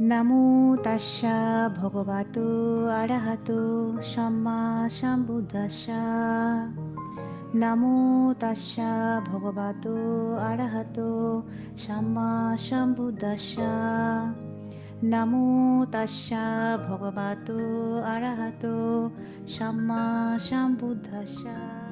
নমো তাস্যা ভগবতো আরহতো সম্মা সম্বুদ্ধাস্যা নমো তাস্যা ভগবতো আরহতো সম্মা সম্বুদ্ধাস্যা নমো তাস্যা ভগবতো আরহতো সম্মা সম্বুদ্ধাস্যা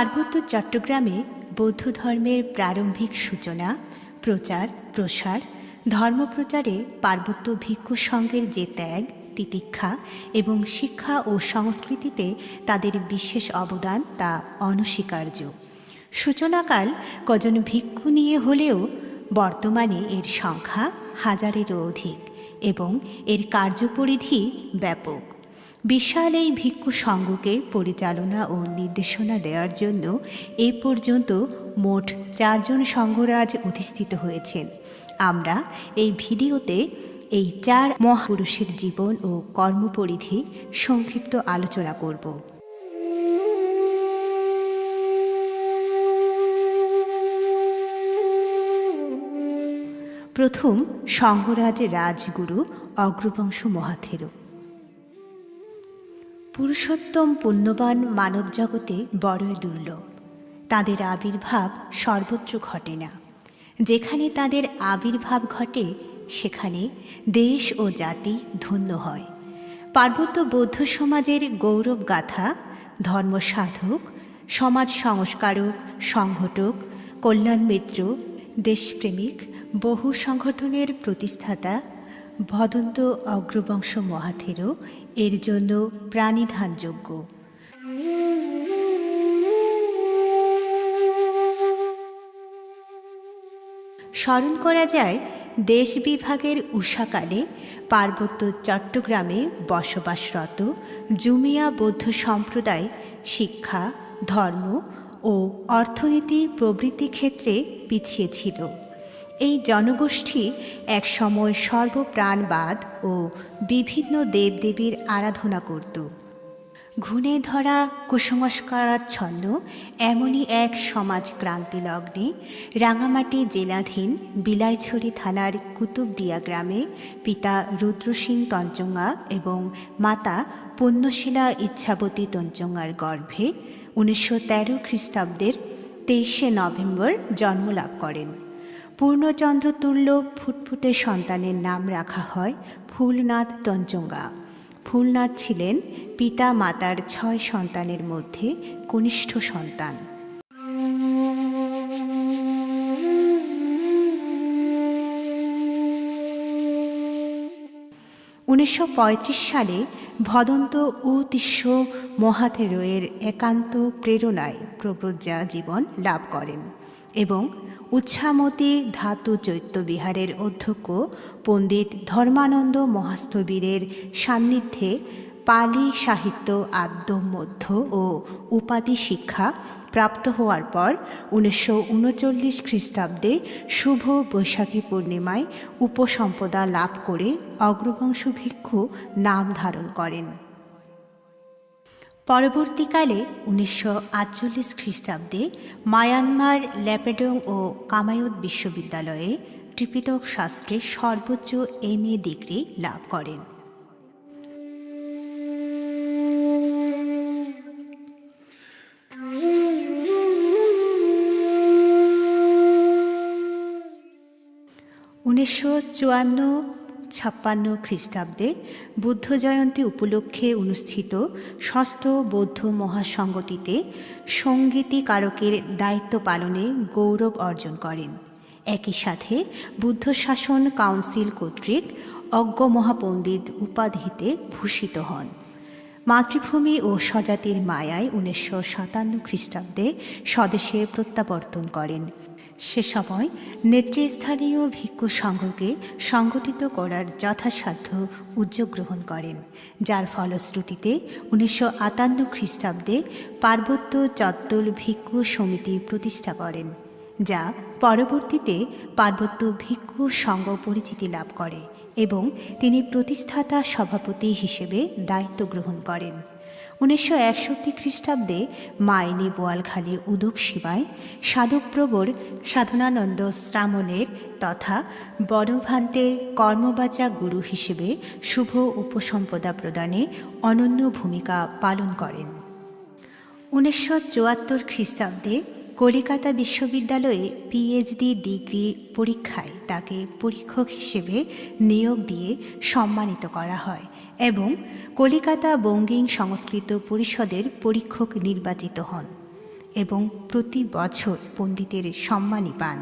পার্বত্য চট্টগ্রামে বৌদ্ধ ধর্মের প্রারম্ভিক সূচনা, প্রচার, প্রসার, ধর্মপ্রচারে পার্বত্য ভিক্ষু সংঘের যে ত্যাগ, তিতিক্ষা এবং শিক্ষা ও সংস্কৃতিতে তাদের বিশেষ অবদান তা অনস্বীকার্য। সূচনাকাল কজন ভিক্ষু নিয়ে হলেও বর্তমানে এর সংখ্যা হাজারেরও অধিক এবং এর কার্যপরিধি ব্যাপক। বিশাল এই ভিক্ষু সংঘকে পরিচালনা ও নির্দেশনা দেওয়ার জন্য এ পর্যন্ত মোট চারজন সংঘরাজ অধিষ্ঠিত হয়েছেন। আমরা এই ভিডিওতে এই চার মহাপুরুষের জীবন ও কর্মপরিধি সংক্ষিপ্ত আলোচনা করব। প্রথম সংঘরাজ রাজগুরু অগ্রবংশ মহাথেরো। পুরুষোত্তম পুণ্যবান মানব জগতে বড়ই দুর্লভ। তাদের আবির্ভাব সর্বত্র ঘটে না। যেখানে তাদের আবির্ভাব ঘটে, সেখানে দেশ ও জাতি ধন্য হয়। পার্বত্য বৌদ্ধ সমাজের গৌরব গাথা, ধর্ম সাধক, সমাজ সংস্কারক সংগঠক কল্যাণ মিত্র, দেশপ্রেমিক, বহু সংগঠনের প্রতিষ্ঠাতা, ভদন্ত অগ্রবংশ মহাথেরো এর জন্য প্রাণিধানযোগ্য। স্মরণ করা যায়, দেশ বিভাগের উষাকালে পার্বত্য চট্টগ্রামে বসবাসরত জুমিয়া বৌদ্ধ সম্প্রদায় শিক্ষা, ধর্ম ও অর্থনীতি প্রভৃতি ক্ষেত্রে পিছিয়ে ছিল। এই জনগোষ্ঠী একসময় সর্বপ্রাণবাদ ও বিভিন্ন দেবদেবীর আরাধনা করত। ঘুণে ধরা, কুসংস্কারাচ্ছন্ন, এমনই এক সমাজ ক্রান্তি লগ্নে রাঙামাটি জেলাধীন বিলাইছড়ি থানার কুতুবদিয়া গ্রামে পিতা রুদ্রসিং তঞ্চঙ্গা এবং মাতা পুণ্যশীলা ইচ্ছাবতী তঞ্চঙ্গার গর্ভে উনিশশো তেরো খ্রিস্টাব্দের তেইশে নভেম্বর জন্মলাভ করেন। পূর্ণচন্দ্র তুল্য ফুটফুটে সন্তানের নাম রাখা হয় ফুলনাথ তঞ্চঙ্গা ফুলনাথ ছিলেন পিতা মাতার ছয় সন্তানের মধ্যে কনিষ্ঠ সন্তান। উনিশশো পঁয়ত্রিশ সালে ভদন্ত উতিষ্য মহাথেরোয়ের একান্ত প্রেরণায় প্রব্রজা জীবন লাভ করেন এবং উচ্ছামতি ধাতু চৈত্য বিহারের অধ্যক্ষ পণ্ডিত ধর্মানন্দ মহাস্থবীরের সান্নিধ্যে পালি সাহিত্য আদ্য মধ্য ও উপাধি শিক্ষা প্রাপ্ত হওয়ার পর উনিশশো উনচল্লিশ খ্রিস্টাব্দে শুভ বৈশাখী পূর্ণিমায় উপসম্পদা লাভ করে অগ্রবংশ ভিক্ষু নাম ধারণ করেন। পরবর্তীকালে উনিশশো আটচল্লিশ খ্রিস্টাব্দে মায়ানমার ল্যাপেডং ও কামায়ুত বিশ্ববিদ্যালয়ে ত্রিপিটক শাস্ত্রে সর্বোচ্চ এম এ ডিগ্রি লাভ করেন। উনিশশো চুয়ান্ন ছাপ্পান্ন খ্রিস্টাব্দে বুদ্ধ জয়ন্তী উপলক্ষে অনুষ্ঠিত ষষ্ঠ বৌদ্ধ মহাসংগতিতে সঙ্গীতিকারকের দায়িত্ব পালনে গৌরব অর্জন করেন। একই সাথে বুদ্ধ শাসন কাউন্সিল কর্তৃক অজ্ঞ মহাপণ্ডিত উপাধিতে ভূষিত হন। মাতৃভূমি ও স্বজাতির মায়ায় উনিশশো সাতান্ন খ্রিস্টাব্দে স্বদেশে প্রত্যাবর্তন করেন। সে সময় নেতৃস্থানীয় ভিক্ষু সংঘকে সংগঠিত করার যথাসাধ্য উদ্যোগ গ্রহণ করেন, যার ফলশ্রুতিতে উনিশশো আটান্ন খ্রিস্টাব্দে পার্বত্য চত্বর ভিক্ষু সমিতি প্রতিষ্ঠা করেন, যা পরবর্তীতে পার্বত্য ভিক্ষু সংঘ পরিচিতি লাভ করে এবং তিনি প্রতিষ্ঠাতা সভাপতি হিসেবে দায়িত্ব গ্রহণ করেন। উনিশশো একষট্টি খ্রিস্টাব্দে মাইনি বোয়ালখালী উদক শিবায় সাধকপ্রবর সাধনানন্দ শ্রামণের তথা বড়ভান্তের কর্মবাচা গুরু হিসেবে শুভ উপসম্পদা প্রদানে অনন্য ভূমিকা পালন করেন। উনিশশো চুয়াত্তর খ্রিস্টাব্দে কলিকাতা বিশ্ববিদ্যালয়ে পিএইচডি ডিগ্রি পরীক্ষায় তাকে পরীক্ষক হিসেবে নিয়োগ দিয়ে সম্মানিত করা হয়। এবং কলিকাতা বঙ্গিং সংস্কৃত পরিষদের পরীক্ষক নির্বাচিত হন এবং প্রতি বছর পণ্ডিতের সম্মানী পান।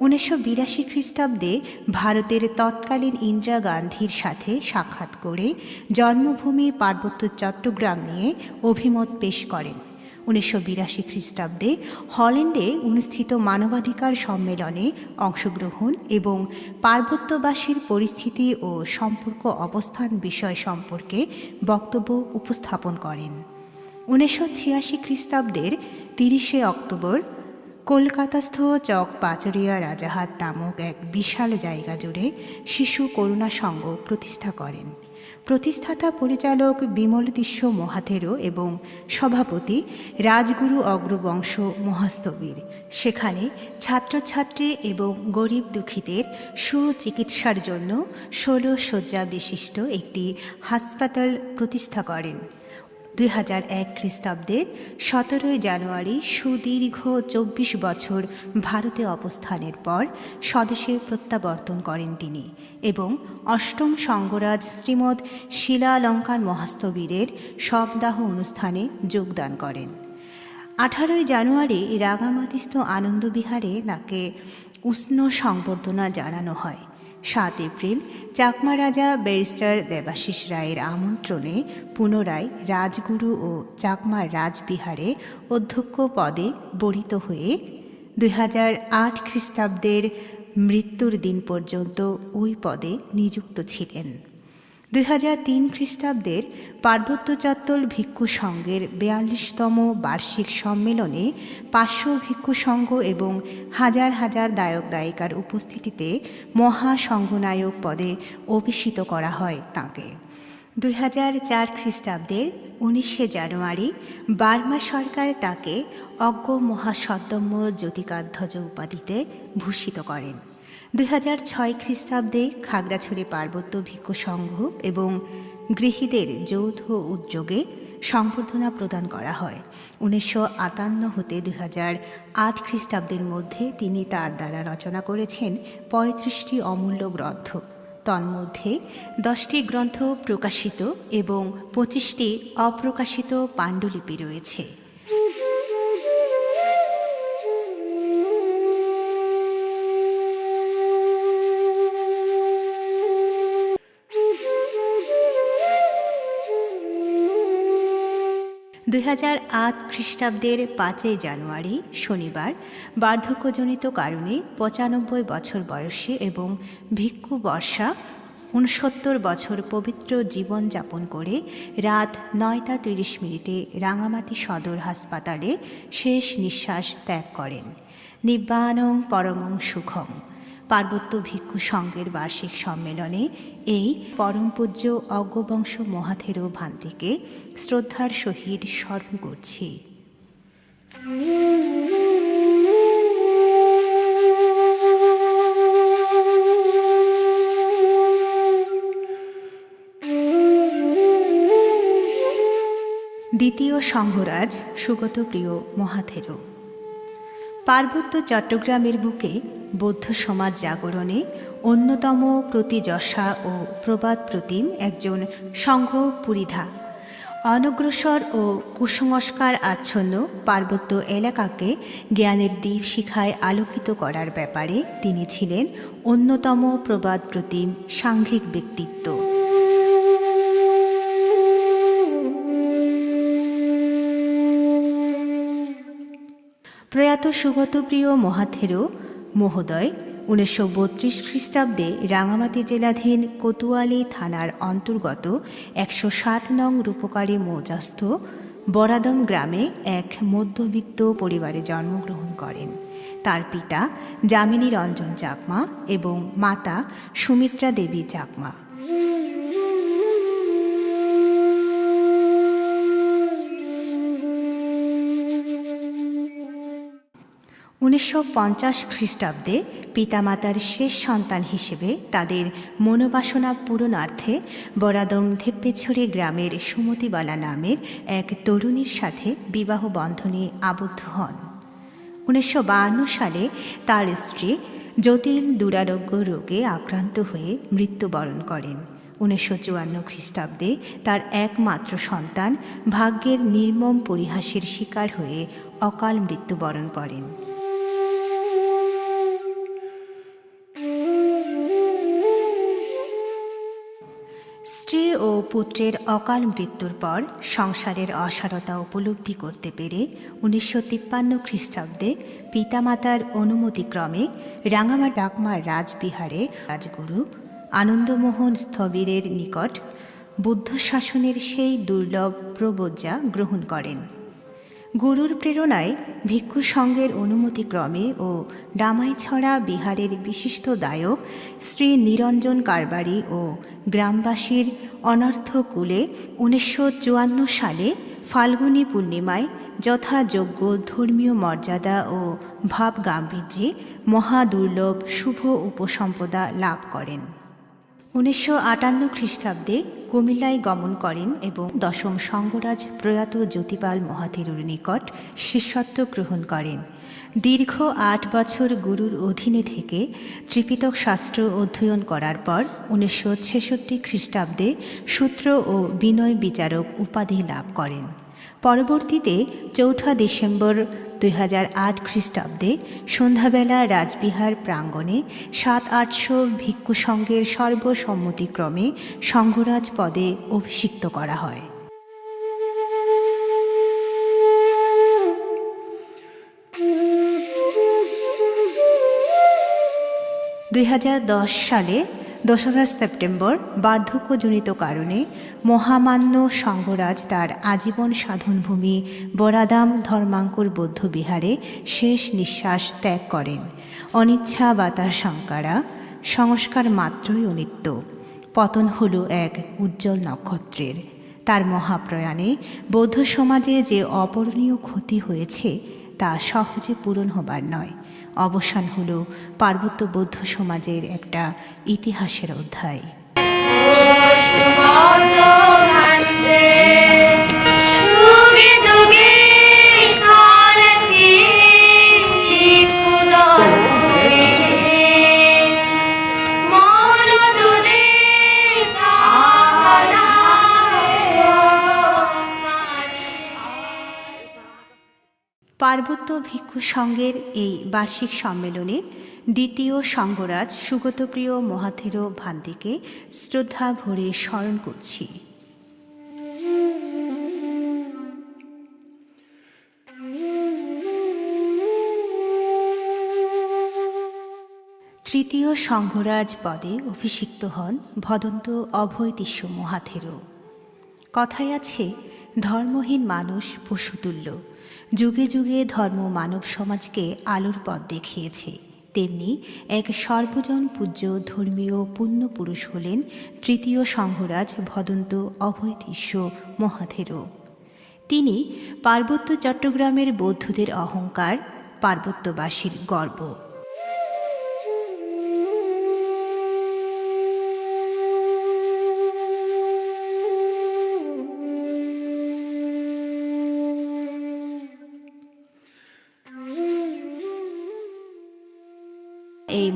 উনিশশো বিরাশি খ্রিস্টাব্দে ভারতের তৎকালীন ইন্দিরা গান্ধীর সাথে সাক্ষাৎ করে জন্মভূমি পার্বত্য চট্টগ্রাম নিয়ে অভিমত পেশ করেন। উনিশশো বিরাশি খ্রিস্টাব্দে হল্যান্ডে অনুষ্ঠিত মানবাধিকার সম্মেলনে অংশগ্রহণ এবং পার্বত্যবাসীর পরিস্থিতি ও সম্পর্ক অবস্থান বিষয় সম্পর্কে বক্তব্য উপস্থাপন করেন। উনিশশো ছিয়াশি খ্রিস্টাব্দের তিরিশে অক্টোবর কলকাতাস্থ চক পাচরিয়া রাজাহাট নামক এক বিশাল জায়গা জুড়ে শিশু করুণা সংঘ প্রতিষ্ঠা করেন। প্রতিষ্ঠাতা পরিচালক বিমল দৃশ্য মহাথেরো এবং সভাপতি রাজগুরু অগ্রবংশ মহাস্তবীর সেখানে ছাত্রছাত্রী এবং গরিব দুঃখীদের সুচিকিৎসার জন্য ষোলো শয্যা বিশিষ্ট একটি হাসপাতাল প্রতিষ্ঠা করেন। দুই হাজার এক খ্রিস্টাব্দের সতেরোই জানুয়ারি সুদীর্ঘ চব্বিশ বছর ভারতে অবস্থানের পর স্বদেশে প্রত্যাবর্তন করেন তিনি এবং অষ্টম সঙ্গরাজ শ্রীমৎ শিলালঙ্কার মহাস্তবীরের শবদাহ অনুষ্ঠানে যোগদান করেন। আঠারোই জানুয়ারি রাগামাতিস্থ আনন্দবিহারে তাকে উষ্ণ সংবর্ধনা জানানো হয়। সাত এপ্রিল চাকমা রাজা ব্যারিস্টার দেবাশিস রায়ের আমন্ত্রণে পুনরায় রাজগুরু ও চাকমা রাজবিহারে অধ্যক্ষ পদে বরিত হয়ে দুই হাজার আট খ্রিস্টাব্দের মৃত্যুর দিন পর্যন্ত ওই পদে নিযুক্ত ছিলেন। দুই হাজার তিন খ্রিস্টাব্দের পার্বত্য চত্বর ভিক্ষু সংঘের বেয়াল্লিশতম বার্ষিক সম্মেলনে পাঁচশো ভিক্ষু সংঘ এবং হাজার হাজার দায়ক দায়িকার উপস্থিতিতে মহাসংঘনায়ক পদে অভিষিত করা হয় তাঁকে। দুই হাজার চার খ্রিস্টাব্দের উনিশে জানুয়ারি বার্মা সরকার তাকে অজ্ঞ মহাসদ্যম্য জ্যোতিকাধ্বজ উপাধিতে ভূষিত করেন। দুই হাজার ছয় খ্রিস্টাব্দে খাগড়াছড়ি পার্বত্য ভিক্ষু সংঘ এবং গৃহীদের যৌথ উদ্যোগে সংবর্ধনা প্রদান করা হয়। উনিশশো আটান্ন হতে দুই হাজার আট খ্রিস্টাব্দের মধ্যে তিনি তার দ্বারা রচনা করেছেন পঁয়ত্রিশটি অমূল্য গ্রন্থ। তন্মধ্যে দশটি গ্রন্থ প্রকাশিত এবং পঁচিশটি অপ্রকাশিত পাণ্ডুলিপি রয়েছে। দুই হাজার আট খ্রিস্টাব্দের পাঁচই জানুয়ারি, শনিবার, বার্ধক্যজনিত কারণে পঁচানব্বই বছর বয়সে এবং ভিক্ষু বর্ষা উনসত্তর বছর পবিত্র জীবন যাপন করে রাত নয়টা তিরিশ মিনিটে রাঙামাটি সদর হাসপাতালে শেষ নিঃশ্বাস ত্যাগ করেন। নিব্বানং পরমং সুখম। পার্বত্য ভিক্ষু সংঘের বার্ষিক সম্মেলনে এই পরম পূজ্য অজ্ঞবংশ মহাথেরো ভান্তিকে শ্রদ্ধার সহিত স্মরণ করছি। দ্বিতীয় সংঘরাজ সুগত প্রিয় মহাথেরো পার্বত্য চট্টগ্রামের বুকে বৌদ্ধ সমাজ জাগরণে অন্যতম প্রতিযশা ও প্রবাদ প্রতিম একজন সংঘ পুরিধা। অনগ্রসর ও কুসংস্কার আচ্ছন্ন পার্বত্য এলাকাকে জ্ঞানের দ্বীপ শিখায় আলোকিত করার ব্যাপারে তিনি ছিলেন অন্যতম প্রবাদ প্রতিম সাংঘিক ব্যক্তিত্ব। প্রয়াত সুগতপ্রিয় মহাথেরো মহোদয়, উনিশশো বত্রিশ খ্রিস্টাব্দে রাঙামাতি জেলাধীন কোতোয়ালি থানার অন্তর্গত একশো সাত নং রূপকারী মৌজাস্থ বরাদম গ্রামে এক মধ্যবিত্ত পরিবারে জন্মগ্রহণ করেন। তার পিতা যামিনী রঞ্জন চাকমা এবং মাতা সুমিত্রা দেবী চাকমা। উনিশশো পঞ্চাশ খ্রিস্টাব্দে পিতামাতার শেষ সন্তান হিসেবে তাদের মনোবাসনা পূরণার্থে বরাদম ধেপ্পেছড়ি গ্রামের সুমতিবালা নামের এক তরুণীর সাথে বিবাহ বন্ধনে আবদ্ধ হন। উনিশশো সালে তার স্ত্রী জটিল দুরারোগ্য রোগে আক্রান্ত হয়ে মৃত্যুবরণ করেন। উনিশশো চুয়ান্ন খ্রিস্টাব্দে তার একমাত্র সন্তান ভাগ্যের নির্মম পরিহাসের শিকার হয়ে অকাল মৃত্যুবরণ করেন। ও পুত্রের অকাল মৃত্যুর পর সংসারের অসারতা উপলব্ধি করতে পেরে উনিশশো তিপ্পান্ন খ্রিস্টাব্দে পিতামাতার অনুমতিক্রমে রাঙামা ডাকমার রাজবিহারে রাজগুরু আনন্দমোহন স্থবিরের নিকট বুদ্ধ শাসনের সেই দুর্লভ প্রবজ্জা গ্রহণ করেন। গুরুর প্রেরণায় ভিক্ষু সঙ্গের অনুমতিক্রমে ও ডামাইছড়া বিহারের বিশিষ্ট দায়ক শ্রী নিরঞ্জন কারবারি ও গ্রামবাসীর অনর্থকুলে উনিশশো চুয়ান্ন সালে ফাল্গুনী পূর্ণিমায় যথাযোগ্য ধর্মীয় মর্যাদা ও ভাব গাম্ভীর্যে মহাদুর্লভ শুভ উপসম্পদা লাভ করেন। উনিশশো আটান্ন খ্রিস্টাব্দে কুমিল্লায় গমন করেন এবং দশম সঙ্গরাজ প্রয়াত জ্যোতিপাল মহাথেরুর নিকট শিষ্যত্ব গ্রহণ করেন। দীর্ঘ আট বছর গুরুর অধীনে থেকে ত্রিপিতক শাস্ত্র অধ্যয়ন করার পর উনিশশো ছেষট্টি খ্রিস্টাব্দে সূত্র ও বিনয় বিচারক উপাধি লাভ করেন। পরবর্তীতে চৌঠা ডিসেম্বর দুই আট খ্রিস্টাব্দে সন্ধ্যাবেলা রাজবিহার প্রাঙ্গণে সাত আটশো ভিক্ষু সংঘের সর্বসম্মতিক্রমে সংঘরাজ পদে অভিষিক্ত করা হয়। দুই হাজার দশ সালে দোসরা সেপ্টেম্বর বার্ধক্যজনিত কারণে মহামান্য সঙ্গরাজ তার আজীবন সাধনভূমি বরাদাম ধর্মাঙ্কুর বৌদ্ধবিহারে শেষ নিঃশ্বাস ত্যাগ করেন। অনিচ্ছা বাতা শঙ্কারা সংস্কার মাত্রই অনিত্য। পতন হল এক উজ্জ্বল নক্ষত্রের। তার মহাপ্রয়াণে বৌদ্ধ সমাজে যে অপরণীয় ক্ষতি হয়েছে তা সহজে পূরণ হবার নয়। অবসান হল পার্বত্য বৌদ্ধ সমাজের একটা ইতিহাসের অধ্যায়। পার্বত্য ভিক্ষু সংঘের এই বার্ষিক সম্মেলনে দ্বিতীয় সংঘরাজ সুগতপ্রিয় মহাথেরো ভান্তিকে শ্রদ্ধা ভরে স্মরণ করছি। তৃতীয় সংঘরাজ পদে অভিষিক্ত হন ভদন্ত অভয়তিষ্য মহাথেরো। কথায় আছে, ধর্মহীন মানুষ পশুতুল্য। যুগে যুগে ধর্ম মানব সমাজকে আলোর পথ দেখিয়েছে। তেমনি এক সর্বজন পূজ্য ধর্মীয় পুণ্যপুরুষ হলেন তৃতীয় সংঘরাজ ভদন্ত অভয়তিষ্য মহাথেরো তিনি পার্বত্য চট্টগ্রামের বৌদ্ধদের অহংকার, পার্বত্যবাসীর গর্ব।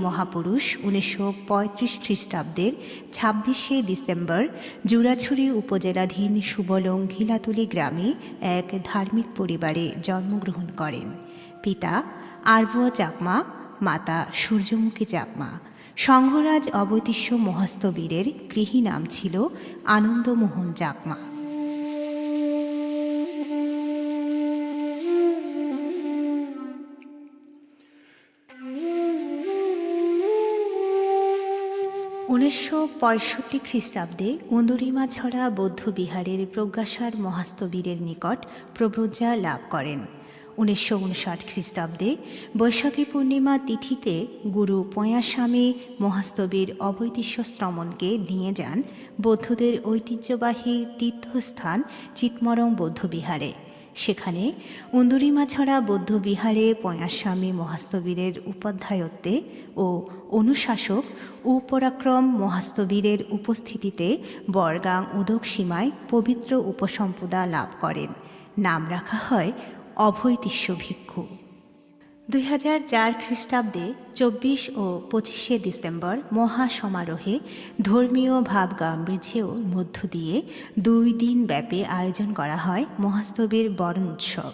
মহাপুরুষ উনিশশো পঁয়ত্রিশ খ্রিস্টাব্দের ছাব্বিশে ডিসেম্বর জুরাছড়ি উপজেলাধীন সুবলং ঘিলাতুলি গ্রামে এক ধার্মিক পরিবারে জন্মগ্রহণ করেন। পিতা আরব চাকমা, মাতা সূর্যমুখী চাকমা। সংঘরাজ অবতীস্য মহাস্তবীরের গৃহী নাম ছিল আনন্দমোহন চাকমা। পঁয়ষট্টি খ্রিস্টাব্দে উন্দুরিমা ছড়া বৌদ্ধবিহারের প্রজ্ঞাসার মহাস্তবীরের নিকট প্রব্রজা লাভ করেন। উনিশশো উনষাট খ্রিস্টাব্দে বৈশাখী পূর্ণিমা তিথিতে গুরু পয়াস্বামী মহাস্তবীর অবৈতিষ্য শ্রমণকে নিয়ে যান বৌদ্ধদের ঐতিহ্যবাহী তীর্থস্থান চিৎমরম বৌদ্ধবিহারে সেখানে উন্দুরিমাছড়া বৌদ্ধবিহারে পয়াস্বামী মহাস্তবীরের উপাধ্যায়ত্বে ও অনুশাসক উপরাক্রম মহাস্তবীরের উপস্থিতিতে বরগাং উদক সীমায় পবিত্র উপসম্পদা লাভ করেন। নাম রাখা হয় অভৈতিষ্য ভিক্ষু। দুই হাজার চার খ্রিস্টাব্দে চব্বিশ ও পঁচিশে ডিসেম্বর মহাসমারোহে ধর্মীয় ভাব গাম্ভীর্যেও মধ্য দিয়ে দুই দিন ব্যাপী আয়োজন করা হয় মহাস্তবীর বরণ উৎসব।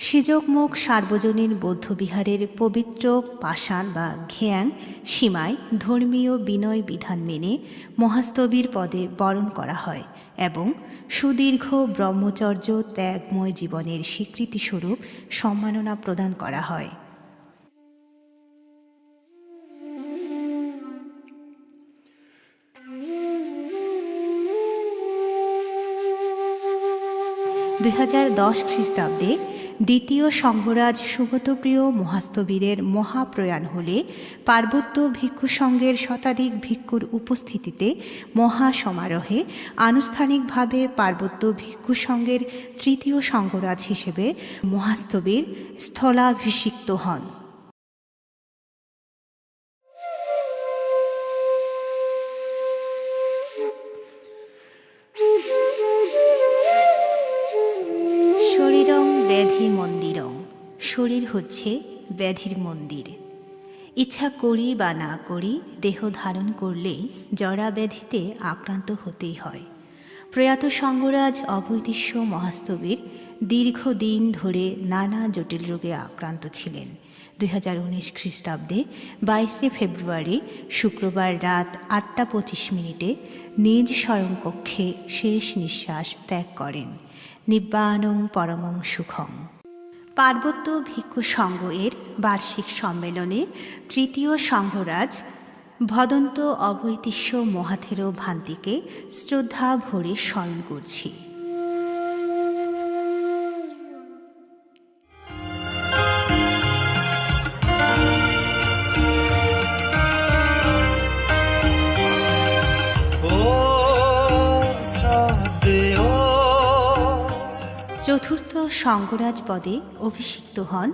সিযোগমুখ সার্বজনীন বৌদ্ধবিহারের পবিত্র পাষাণ বা ঘেয়াং সীমায় ধর্মীয় বিনয় বিধান মেনে মহাস্তবীর পদে বরণ করা হয় এবং সুদীর্ঘ ব্রহ্মচর্য ত্যাগময় জীবনের স্বীকৃতিস্বরূপ সম্মাননা প্রদান করা হয়। দুই হাজার দশ খ্রিস্টাব্দে দ্বিতীয় সংঘরাজ সুগতপ্রিয় মহাস্তবীরের মহাপ্রয়াণ হলে পার্বত্য ভিক্ষু সংঘের শতাধিক ভিক্ষুর উপস্থিতিতে মহা সমারোহে আনুষ্ঠানিকভাবে পার্বত্য ভিক্ষু সংঘের তৃতীয় সংঘরাজ হিসেবে মহাস্তবীর স্থলাভিষিক্ত হন। হচ্ছে ব্যাধির মন্দির। ইচ্ছা করি বা না করি দেহ ধারণ করলেই জরা ব্যাধিতে আক্রান্ত হতেই হয়। প্রয়াত সঙ্গরাজ অবৈতিষ্য মহাস্তবীর দীর্ঘদিন ধরে নানা জটিল রোগে আক্রান্ত ছিলেন। দুই হাজার উনিশ খ্রিস্টাব্দে বাইশে ফেব্রুয়ারি শুক্রবার রাত আটটা পঁচিশ মিনিটে নিজ স্বয়ংকক্ষে শেষ নিঃশ্বাস ত্যাগ করেন। নিব্বানং পরমং সুখং পার্বত্য ভিক্ষু সংঘ এর বার্ষিক সম্মেলনে তৃতীয় সংঘরাজ ভদন্ত অবৈতিষ্য মহাথেরো ভান্তিকে শ্রদ্ধা ভরে স্মরণ করছি। সঙ্গরাজ পদে অভিষিক্ত হন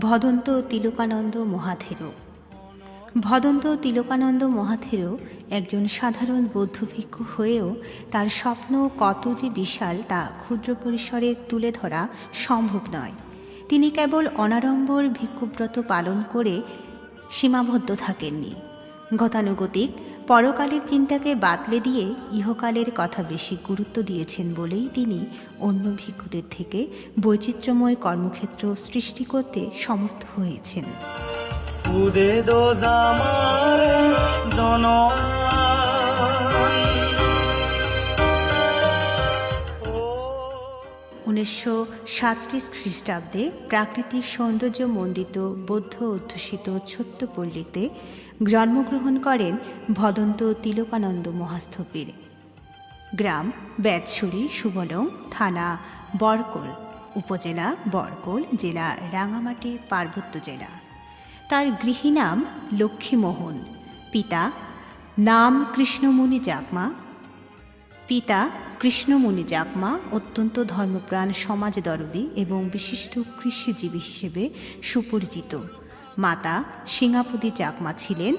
ভদন্ত তিলকানন্দ মহাথেরো ভদন্ত তিলকানন্দ মহাথেরো একজন সাধারণ বৌদ্ধ ভিক্ষু হয়েও তার স্বপ্ন কত যে বিশাল তা ক্ষুদ্র পরিসরে তুলে ধরা সম্ভব নয়। তিনি কেবল অনাড়ম্বর ভিক্ষুব্রত পালন করে সীমাবদ্ধ থাকেননি। গতানুগতিক পরকালের চিন্তাকে বাতলে দিয়ে ইহকালের কথা বেশি গুরুত্ব দিয়েছেন বলেই তিনি অন্য ভিক্ষুদের থেকে বৈচিত্র্যময় কর্মক্ষেত্র সৃষ্টি করতে সমর্থ হয়েছেন। উনিশশো সাতত্রিশ খ্রিস্টাব্দে প্রাকৃতিক সৌন্দর্য মণ্ডিত বৌদ্ধ অধ্যুষিত ছোট্ট পল্লীতে জন্মগ্রহণ করেন ভদন্ত তিলকানন্দ মহাস্থবির গ্রাম বেতছড়ি সুবলং থানা বরকল, উপজেলা বরকল, জেলা রাঙামাটি, পার্বত্য জেলা। তার গৃহীনাম লক্ষ্মীমোহন। পিতা নাম কৃষ্ণমণি চাকমা পিতা কৃষ্ণমণি জাকমা অত্যন্ত ধর্মপ্রাণ সমাজ দরদি এবং বিশিষ্ট কৃষিজীবী হিসেবে সুপরিচিত। মাতা সিঙ্গাপুদি চাকমা ছিলেন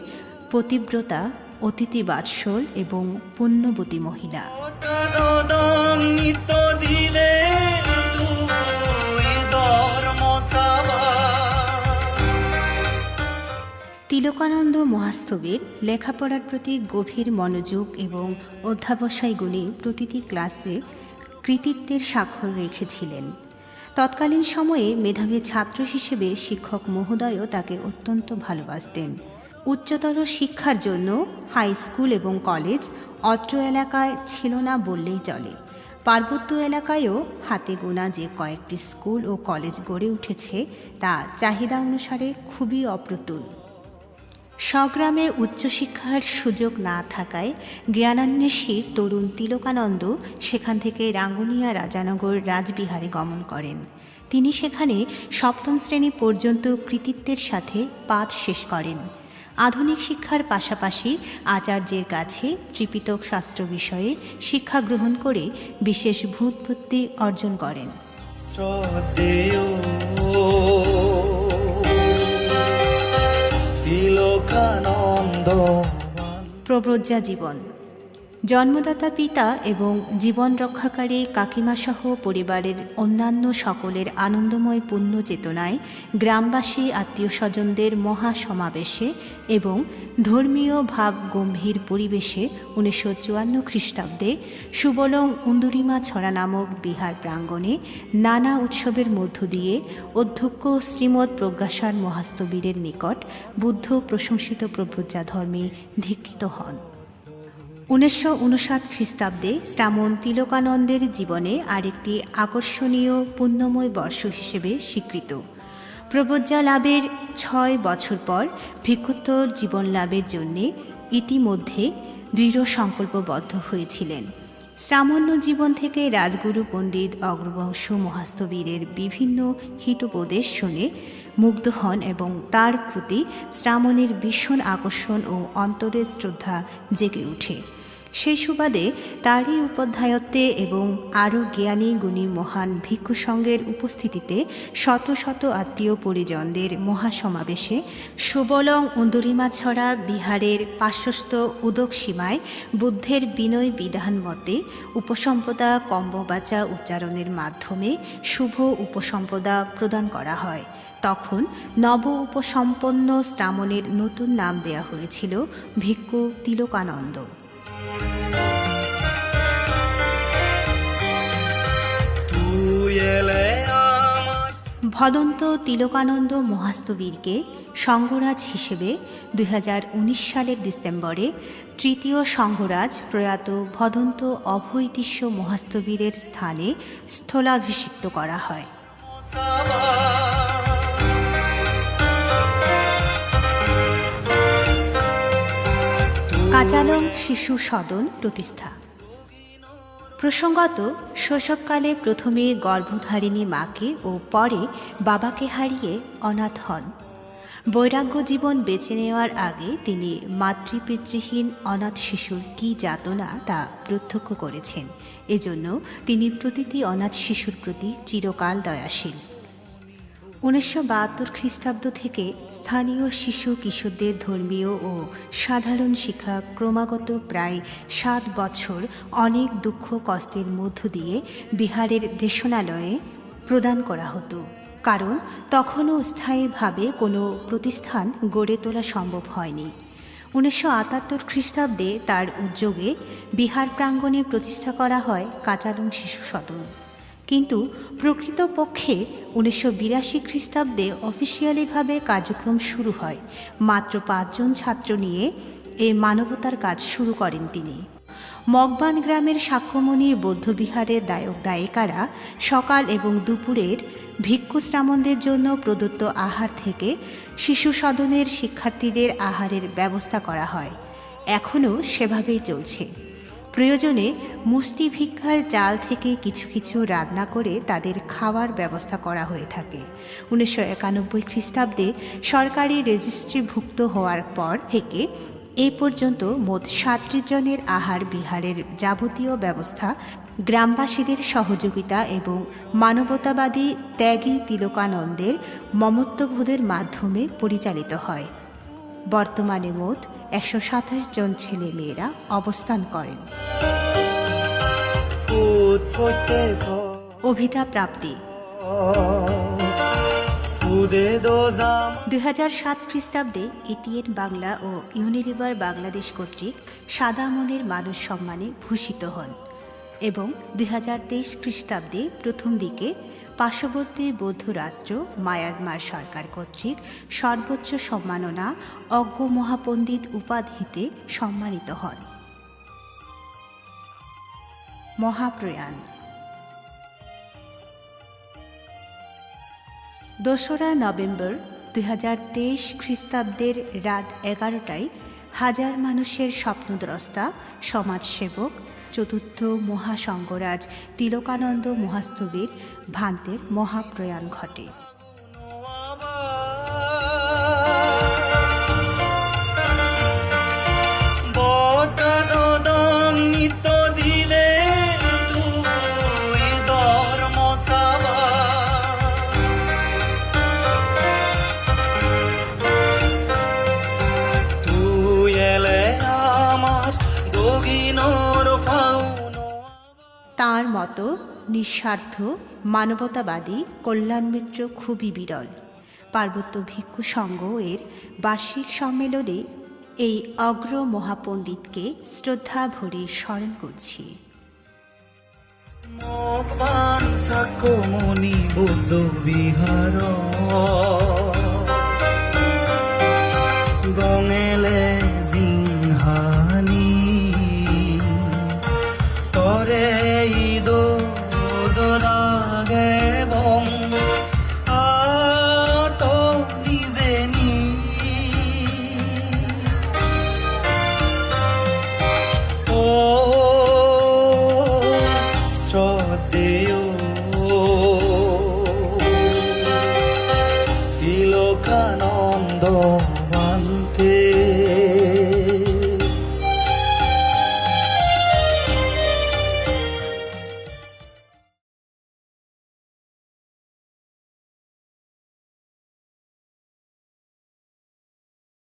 পতিব্রতা অতিথি বাৎসল এবং পুণ্যবতী মহিলা। তিলকানন্দ মহাস্তবের লেখাপড়ার প্রতি গভীর মনোযোগ এবং অধ্যাবসায়গুলি প্রতিটি ক্লাসে কৃতিত্বের স্বাক্ষর রেখেছিলেন। তৎকালীন সময়ে মেধাবী ছাত্র হিসেবে শিক্ষক মহোদয়ও তাকে অত্যন্ত ভালোবাসতেন। উচ্চতর শিক্ষার জন্য হাই স্কুল এবং কলেজ অত্র এলাকায় ছিল না বললেই চলে। পার্বত্য এলাকায়ও হাতে গোনা যে কয়েকটি স্কুল ও কলেজ গড়ে উঠেছে, তা চাহিদা অনুসারে খুবই অপ্রতুল। স্বগ্রামে উচ্চশিক্ষার সুযোগ না থাকায় জ্ঞানান্বেষী তরুণ তিলকানন্দ সেখান থেকে রাঙ্গুনিয়া রাজানগর রাজবিহারে গমন করেন। তিনি সেখানে সপ্তম শ্রেণি পর্যন্ত কৃতিত্বের সাথে পাঠ শেষ করেন। আধুনিক শিক্ষার পাশাপাশি আচার্যের কাছে ত্রিপিটক শাস্ত্র বিষয়ে শিক্ষা গ্রহণ করে বিশেষ ভূতবুদ্ধি অর্জন করেন। শ্রদ্ধেয় প্রব্রজ্জা জীবন। জন্মদাতা পিতা এবং জীবন রক্ষাকারী কাকিমাসহ পরিবারের অন্যান্য সকলের আনন্দময় পুণ্য চেতনায় গ্রামবাসী আত্মীয় স্বজনদের মহা সমাবেশে এবং ধর্মীয় ভাব গম্ভীর পরিবেশে উনিশশো চুয়ান্ন খ্রিস্টাব্দে সুবলং উন্দুরিমা ছড়া নামক বিহার প্রাঙ্গণে নানা উৎসবের মধ্য দিয়ে অধ্যক্ষ শ্রীমৎ প্রজ্ঞাসার মহাস্তবীরের নিকট বুদ্ধ প্রশংসিত প্রব্রজ্জা ধর্মে দীক্ষিত হন। উনিশশো উনষাট খ্রিস্টাব্দে শ্রামণ তিলকানন্দের জীবনে আরেকটি আকর্ষণীয় পুণ্যময় বর্ষ হিসেবে স্বীকৃত। প্রবজ্জা লাভের ছয় বছর পর ভিক্ষুত্তর জীবন লাভের জন্যে ইতিমধ্যে দৃঢ় সংকল্পবদ্ধ হয়েছিলেন। শ্রামণ্য জীবন থেকে রাজগুরু পণ্ডিত অগ্রবংশ মহাস্তবীরের বিভিন্ন হিতোপদেশ শুনে মুগ্ধ হন এবং তার প্রতি শ্রামণের ভীষণ আকর্ষণ ও অন্তরের শ্রদ্ধা জেগে ওঠে। সেই সুবাদে তারই উপাধ্যায়ত্বে এবং আরও জ্ঞানী, গুণী, মহান ভিক্ষু সঙ্গের উপস্থিতিতে শত শত আত্মীয় পরিজনদের মহাসমাবেশে সুবলং ছড়া বিহারের পার্শ্বস্থ উদক সীমায় বুদ্ধের বিনয় বিধান মতে উপসম্পদা কম্ববাচা উচ্চারণের মাধ্যমে শুভ উপসম্পদা প্রদান করা হয়। তখন নব উপসম্পন্ন শ্রামণের নতুন নাম দেয়া হয়েছিল ভিক্ষু তিলকানন্দ। ভদন্ত তিলকানন্দ মহাস্তবীরকে সঙ্গরাজ হিসেবে দু হাজার উনিশ সালের ডিসেম্বরে তৃতীয় সঙ্গরাজ প্রয়াত ভদন্ত অভৈতিষ্য মহাস্তবীরের স্থানে স্থলাভিষিক্ত করা হয়। কাচালং শিশু সদন প্রতিষ্ঠা। প্রসঙ্গত, শৈশবকালে প্রথমে গর্ভধারিণী মাকে ও পরে বাবাকে হারিয়ে অনাথ হন। বৈরাগ্য জীবন বেছে নেওয়ার আগে তিনি মাতৃপিতৃহীন অনাথ শিশুর কী যাতনা তা প্রত্যক্ষ করেছেন। এজন্য তিনি প্রতিটি অনাথ শিশুর প্রতি চিরকাল দয়াশীল। উনিশশো বাহাত্তর খ্রিস্টাব্দ থেকে স্থানীয় শিশু কিশোরদের ধর্মীয় ও সাধারণ শিক্ষা ক্রমাগত প্রায় সাত বছর অনেক দুঃখ কষ্টের মধ্য দিয়ে বিহারের দেশনালয়ে প্রদান করা হতো। কারণ তখনও স্থায়ীভাবে কোনো প্রতিষ্ঠান গড়ে তোলা সম্ভব হয়নি। উনিশশো আটাত্তর খ্রিস্টাব্দে তার উদ্যোগে বিহার প্রাঙ্গণে প্রতিষ্ঠা করা হয় কাচালং শিশু সদন। কিন্তু প্রকৃতপক্ষে উনিশশো বিরাশি খ্রিস্টাব্দে অফিসিয়ালিভাবে কার্যক্রম শুরু হয়। মাত্র পাঁচজন ছাত্র নিয়ে এই মানবতার কাজ শুরু করেন তিনি। মগবান গ্রামের সাক্ষ্যমণির বৌদ্ধবিহারের দায়ক দায়িকারা সকাল এবং দুপুরের ভিক্ষু শ্রামণদের জন্য প্রদত্ত আহার থেকে শিশু সদনের শিক্ষার্থীদের আহারের ব্যবস্থা করা হয়। এখনও সেভাবেই চলছে। প্রয়োজনে মুষ্টি ভিক্ষার চাল থেকে কিছু কিছু রান্না করে তাদের খাওয়ার ব্যবস্থা করা হয়ে থাকে। উনিশশো একানব্বই খ্রিস্টাব্দে সরকারি রেজিস্ট্রিভুক্ত হওয়ার পর থেকে এ পর্যন্ত মোট সাতত্রিশ জনের আহার বিহারের যাবতীয় ব্যবস্থা, গ্রামবাসীদের সহযোগিতা এবং মানবতাবাদী ত্যাগী তিলকানন্দের মমত্ববোধের মাধ্যমে পরিচালিত হয়। বর্তমানে মোট একশো সাতাশ জন ছেলে মেয়েরা অবস্থান করেন। ফোটে প্রাপ্তি। দুই হাজার সাত খ্রিস্টাব্দে ইটিএন বাংলা ও ইউনিলিভার বাংলাদেশ কর্তৃক সাদা মনের মানুষ সম্মানে ভূষিত হন এবং দুই হাজার তেইশ খ্রিস্টাব্দে প্রথম দিকে পার্শ্ববর্তী বৌদ্ধ রাষ্ট্র মায়ানমার সরকার কর্তৃক সর্বোচ্চ সম্মাননা অজ্ঞ মহাপণ্ডিত উপাধিতে সম্মানিত হন। মহাপ্রয়াণ। দোসরা নভেম্বর দুই হাজার তেইশ খ্রিস্টাব্দের রাত এগারোটায় হাজার মানুষের স্বপ্নদ্রষ্টা, সমাজসেবক চতুর্থ মহাসঙ্গরাজ তিলকানন্দ মহাস্তবীর ভান্তের মহাপ্রয়াণ ঘটে। মতো নিঃস্বার্থ, মানবতাবাদী কল্যাণ মিত্র খুবই বিরল। পার্বত্য ভিক্ষু সংঘ এর বার্ষিক সম্মেলনে এই অগ্র মহাপণ্ডিতকে শ্রদ্ধা ভরে স্মরণ করছি। বিহার।